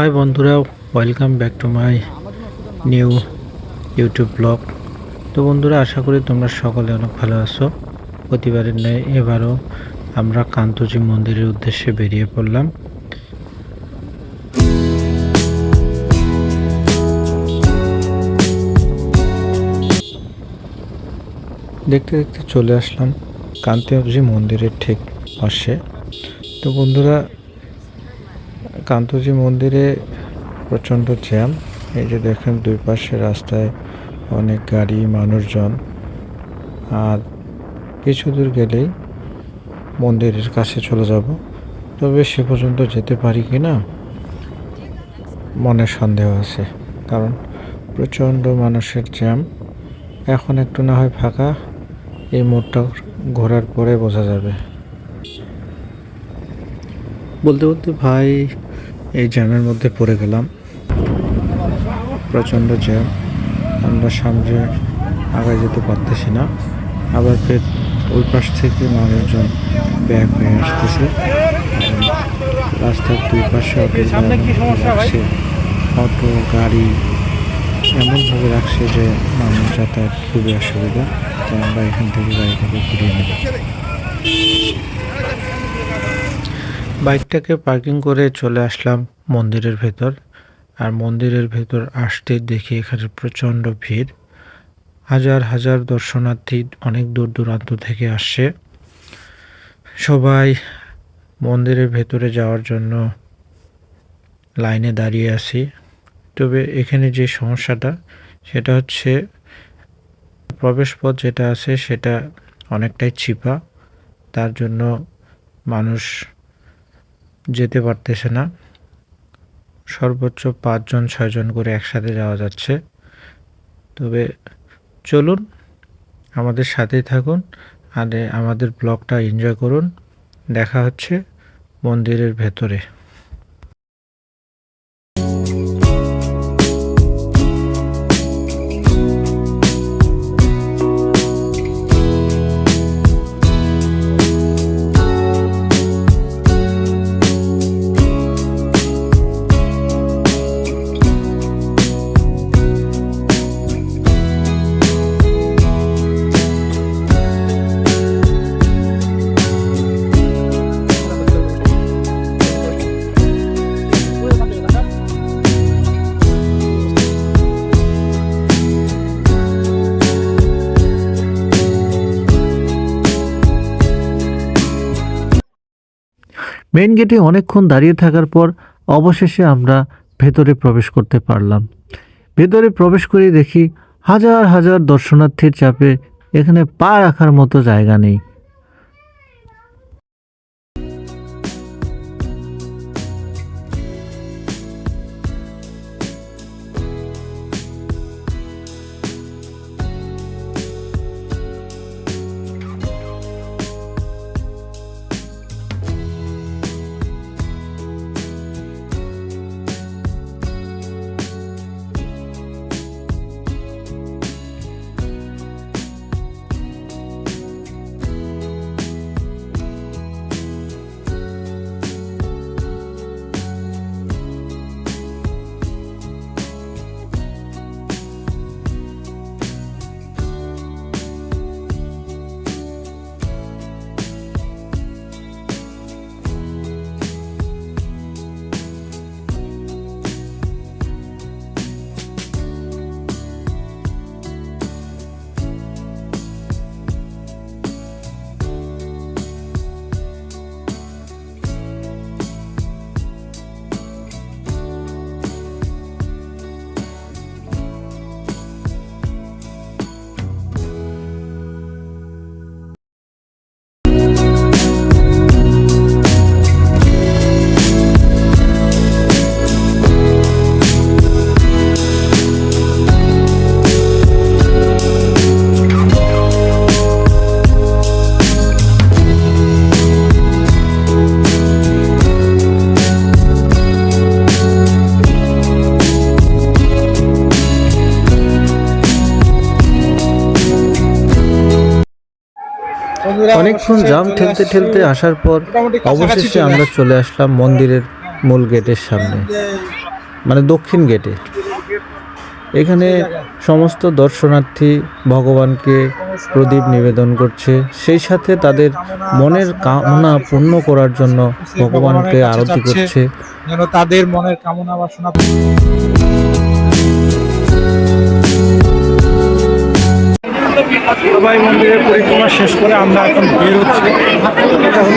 High বন্ধুরা welcome back to my new YouTube blog তো বন্ধুরা, আশা করি তোমরা সকলে অনেক ভালো আছো। প্রতিবারের ন্যায় এবারও আমরা কান্তজি মন্দিরের উদ্দেশ্যে বেরিয়ে পড়লাম। দেখতে দেখতে চলে আসলাম কান্তজি মন্দিরের ঠিক পাশে। তো বন্ধুরা কান্তজি মন্দিরে প্রচণ্ড জ্যাম। এই যে দেখেন দুই পাশে রাস্তায় অনেক গাড়ি, মানুষজন। আর কিছু দূর গেলেই মন্দিরের কাছে চলে যাব। তবে সে পর্যন্ত যেতে পারি কি না? মনে সন্দেহ আছে। কারণ প্রচণ্ড মানুষের জ্যাম। এখন একটু না হয় ফাঁকা, এই মোড়টা ঘোরার পরে বোঝা যাবে। বলতে বলতে ভাই এই জ্যামের মধ্যে পড়ে গেলাম। প্রচণ্ড জ্যাম। আমরা সামনে আগায় যেতে পারতেছি না। আবার ফের ওই পাশ থেকে মানুষজন ব্যাক হয়ে আসতেছে। রাস্তার দুই পাশে অটো অটো গাড়ি এমনভাবে রাখছে যে মানুষ যাতায়াত খুবই অসুবিধা। তো আমরা এখান থেকে গাড়িটাকে ঘুরিয়ে নেব। বাইকটাকে পার্কিং করে চলে আসলাম মন্দিরের ভেতর। আর মন্দিরের ভেতর আসতে দেখি এখানে প্রচণ্ড ভিড়। হাজার হাজার দর্শনার্থী অনেক দূর দূরান্ত থেকে আসছে। সবাই মন্দিরের ভেতরে যাওয়ার জন্য লাইনে দাঁড়িয়ে আছি। তবে এখানে যে সমস্যাটা, সেটা হচ্ছে প্রবেশপথ যেটা আছে সেটা অনেকটাই চিপা তার জন্য মানুষ যেতে পারতেছে না। সর্বোচ্চ পাঁচজন, ছয়জন করে একসাথে যাওয়া যাচ্ছে। তবে চলুন, আমাদের সাথেই থাকুন আর আমাদের ব্লগটা এনজয় করুন। দেখা হচ্ছে মন্দিরের ভেতরে। মেইন গেটে অনেকক্ষণ দাঁড়িয়ে থাকার পর অবশেষে আমরা ভেতরে প্রবেশ করতে পারলাম। ভেতরে প্রবেশ করে দেখি হাজার হাজার দর্শনার্থীর চাপে এখানে পা রাখার মতো জায়গা নেই। অনেকক্ষণ জাম ঠেলতে ঠেলতে আসার পর অবশেষে আমরা চলে আসলাম মন্দিরের মূল গেটের সামনে। মানে দক্ষিণ গেটে। এখানে সমস্ত দর্শনার্থী ভগবানকে প্রদীপ নিবেদন করছে। সেই সাথে তাদের মনের কামনা পূর্ণ করার জন্য ভগবানকে আরতি করছে। যেন তাদের মনের কামনা বাসনা সবাই মন্দিরের পরিক্রমা শেষ করে আমরা এখন বের হচ্ছি। এটা হলো